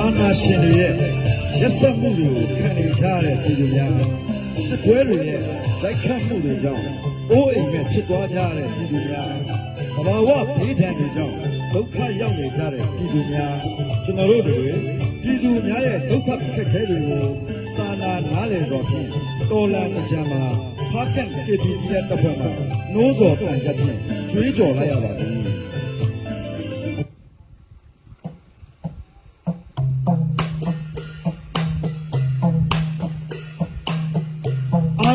အာနာရှင်တွေရဲ့ရက်စက်မှုတွေကိုခံနေကြတဲ့ပြည်သူများစစ်ပွဲတွေရဲ့ရိုက်ခတ်မှုတွေကြောင့်အိုးအိမ်မဲ့ဖြစ်သွားကြတဲ့ပြည်သူများသဘာဝဘေးဒဏ်တွေကြောင့်ဒုက္ခရောက်နေကြတဲ့ပြည်သူများကျွန်တော်တို့တွေပြည်သူများရဲ့ဒုက္ခခက်ခဲတွေကိုစာနာနားလည်တော်ဖြင့်တော်လန်ကြံမှာဖားကန့် KPT ရဲ့တပ်ဖွဲ့မှာနိုးစော်တန်ချက်ဖြင့်ကြွေးကြော်လိုက်ရပါသည်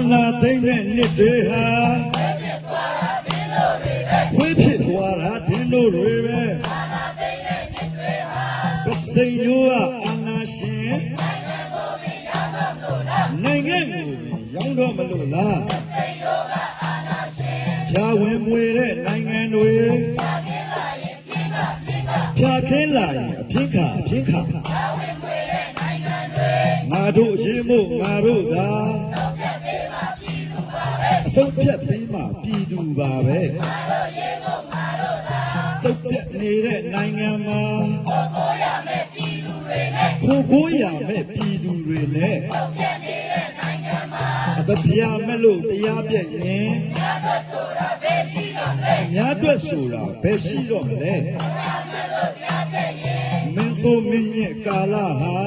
အာနာသိမ့်တဲ့နှစ်တွေဟာခွေးဖြစ်သွားတာဒင်းတို့တွေပဲအာနာသိမ့်တဲ့နှစ်တွေဟာပစိန်ရိုးကအာနာရှင်နိုင်ငံကိုရောင်းတော့မလို့လားပစိန်ရိုးကအာနာရှင်ဂျာဝင်မွေတဲ့နိုင်ငံတွေဖြာခင်းလာရင်အပြင်းခါအပြင်းခါဂျာဝင်မွေတဲ့နိုင်ငံတွေငါတို့ရေမို့ငါတို့သာ အစုပ်ပြတ်ပြီးမှပြည်သူပါပဲငါတို့ရေဖို့ငါတို့သာစုပ်ပြတ်နေတဲ့နိုင်ငံမှာခိုးကိုရမယ်ပြည်သူတွေနဲ့ခိုးကိုရမယ်ပြည်သူတွေနဲ့စုပ်ပြတ်နေတဲ့နိုင်ငံမှာအတပြာမဲ့လို့တရားပြည့်ရင်များအတွက်ဆိုတာဘယ်ရှိတော့မလဲများအတွက်ဆိုတာဘယ်ရှိတော့မလဲတရားမဲ့လို့တရားပြည့်ရင်မင်းဆိုမင်းရဲ့ကာလဟာ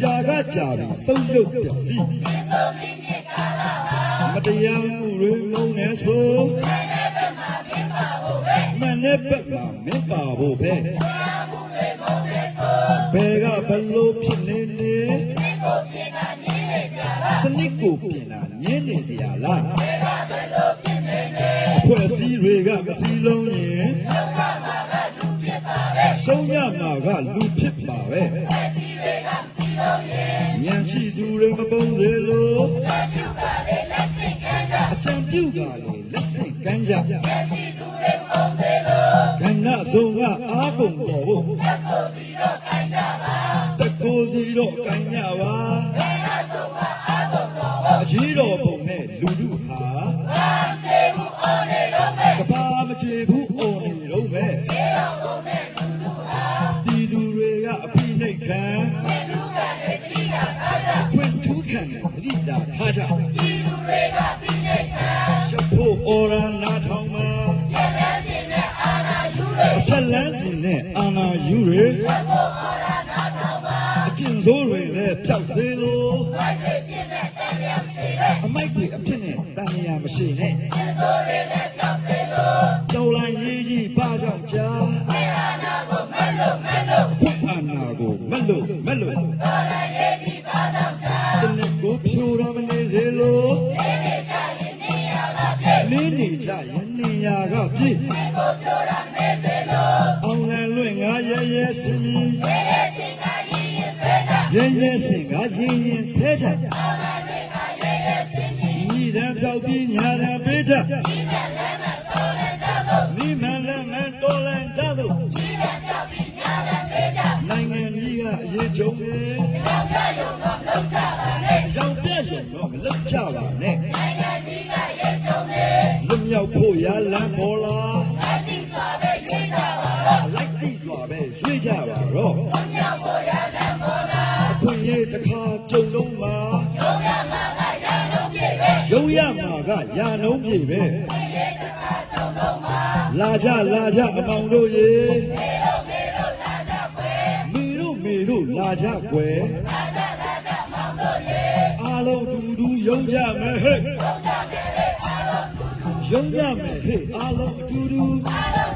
ကြာကကြာပြီးဆုံးရုပ်ပျက်စီးမ တရားမှုတွေလုံးနေဆိုမနဲ့ဘက်မှာမင်းပါဖို့ပဲဘယ်ကဘလို့ဖြစ်နေနေစနစ်ကိုပြင်တာညင်းနေစရာလားအဖွဲ့အစည်းတွေကမစည်းလုံးရင်ဆုံးရမှာကလူဖြစ်ပါပဲညံရှိသူတွေမပုံစေလို့ အကြံပြုကလည်းလက်ဆင့်ကမ်းကြကဏ္ဍဆုံးကအာကုန်တော်ဖို့တကိုစီတော့ကမ်းကြပါအရှိတော်ပုံ ပ်ဖို့အော်ရနာထောင်မှာဖြက်လန်းစင်နဲ့အာနာယူရဖြက်လန်းစင်နဲ့အာနာယူရရှပ်ဖို့အော်ရနာထောင်မှာအကျင့်ဆိုးတွေလည်းဖြောက်စေလို့မိုက်တွေပြင်းနဲ့တန်လျာမရှိနဲ့အမိုက်တွေအဖြစ်နဲ့တန်လျာမရှိနဲ့ကျင့်ဆိုးတွေလည်းဖြောက်စေလို့တော်လန်ရေးကြီးပါကြောင့်ကြာခွင့်အာနာကိုမက်လို့မက်လို့ခွင့်အာနာကိုမက်လို့မက်လို့တော်လန်ရေးကြီးပါကြောင့်ကြာစနစ်ကိုဖြိုးရမ အောင်လန်လွင့်ငါရဲရဲစင်ရဲရဲစင်ကရင်ရင်ဆဲကြရဲရဲစင်ကရင်ရင်ဆဲကြအောင်လန်လွင့်ငါရဲရဲစင်ဤတံပြောက်ပြီးညာတံပေးကြဤတံလည်းမတော်လည်းကြသို့ဤမလည်းမတော်လည်းကြသို့ဤတံပြောက်ပြီးညာတံပေးကြနိုင်ငံကြီးကအရေးကြုံနေရောင်ပြရုံတော့မလုပ်ကြပါနဲ့ရောင်ပြရုံတော့မလုပ်ကြပါနဲ့လွတ်မြောက်ဖို့ရလမ်းပေါ်လာ တော့လွတ်မြောက်ဖို့ရလမ်းပေါ်လာအခွင့်အရေးတစ်ခါကြုံလုံးမှာရုံရမှာကရာနှုံးပြေပဲရုံရမှာကရာနှုံးပြေပဲလာကြလာကြအမောင်တို့ရေမေတို့မေတို့လာကြကွယ်လာကြလာကြအမောင်တို့ရေအားလုံးတူတူရုံကြမယ်ဟဲ့ရုံရမယ်ဟေ့အားလုံးအတူတူအားလုံး